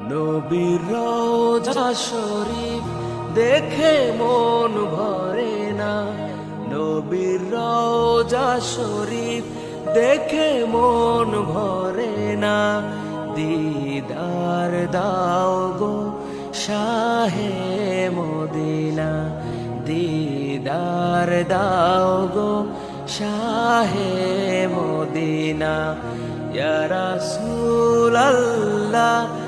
নবীর শরীফ দেখে মন ভরে না। নবীর রোজা শরীফ দেখে মন ভরে না। দিদার দাও গো শাহে মদিনা। দিদার দাও গো শাহে মদিনা। ইয়া রাসূলাল্লাহ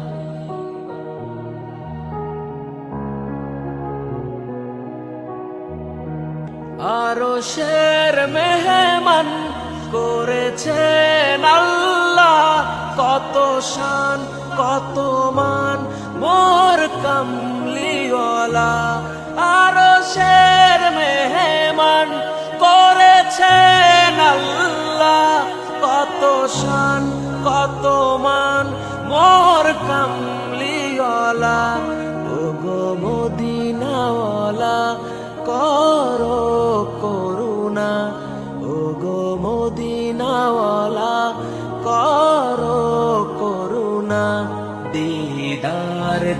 আরও শের মেহমান করেছেন আল্লাহ। কত শান, কত মান, মোর কামলিওয়ালা। আরও শের মেহমান করেছেন আল্লাহ। কত শান, কত মান, মোর কামলিওয়ালা। গো মদিনাওয়ালা করো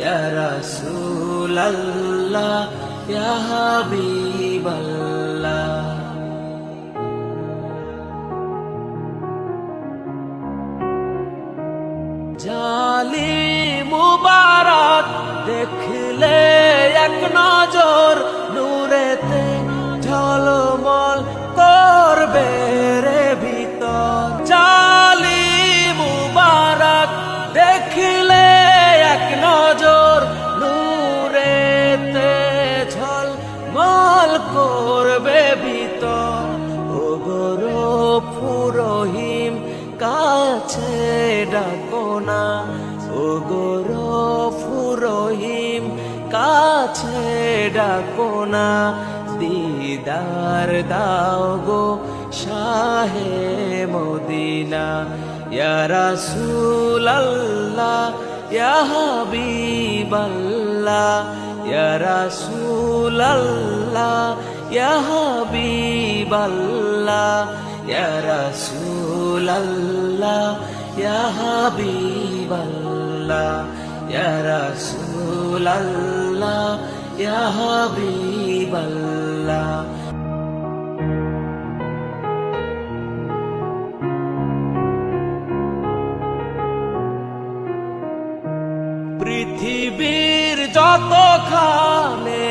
ইয়া রাসূলাল্লাহ ইয়া হাবিবাল্লাহ জালি মুবারক দেখলে এক নজর নূরেতে। করবে ভিতর ও গরো পুরহিম কাছে ডাকো না। ও গরো ফুরহিম কাছে ডাকো না। দিদার দাও গো শাহে মদিনা। ইয়া রাসূলাল্লাহ ইয়া ইয়া রাসূলাল্লাহ, ইয়া হাবিবাল্লাহ, ইয়া রাসূলাল্লাহ, ইয়া হাবিবাল্লাহ, ইয়া রাসূলাল্লাহ, ইয়া হাবিবাল্লাহ। পৃথিবীর যত খানে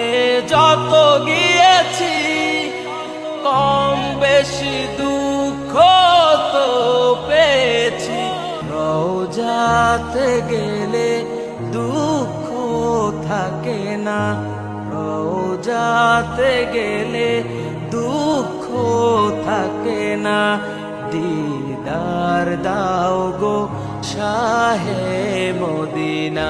যত গিয়েছি, কম বেশি দুঃখ তো পেয়েছি। রোজাতে গেলে দুঃখ থাকে না। রোজাতে গেলে দুঃখ থাকে না। দিদার দাও গো শাহে মদিনা।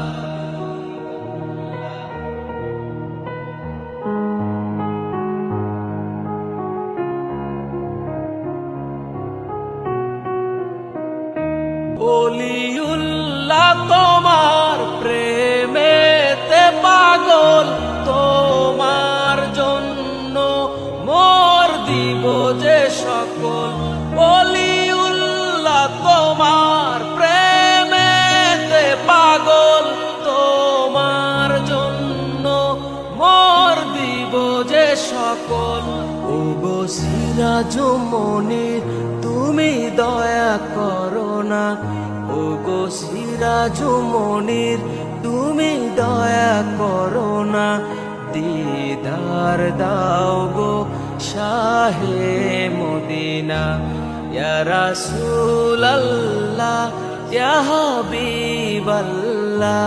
অলিউল্লাহ, তোমার প্রেমেতে পাগল, তোমার জন্য মোর দিব যে সকল। অলিউল্লাহ, তোমার প্রেমেতে পাগল, তোমার জন্য মোর দিব যে সকল। ও বসিরাজ তুমি দয়া করো না। গো সিরাজ মনির, তুমি দয়া করো না। দিদার দাও গো শাহে মদিনা। ইয়া ইয়া হাবিবাল্লাহ ইয়া ইয়া হাবিবাল্লাহ,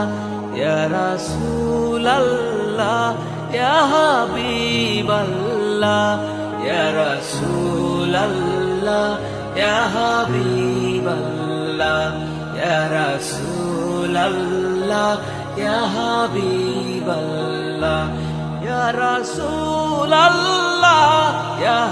ইয়া রাসূলাল্লাহ, ইয়া হাবিবাল্লাহ, ইয়া রাসূলাল্লাহ, ইয়া হাবিবাল্লাহ। ইয়া রাসূলাল্লাহ ইয়া হাবিবাল্লাহ ইয়া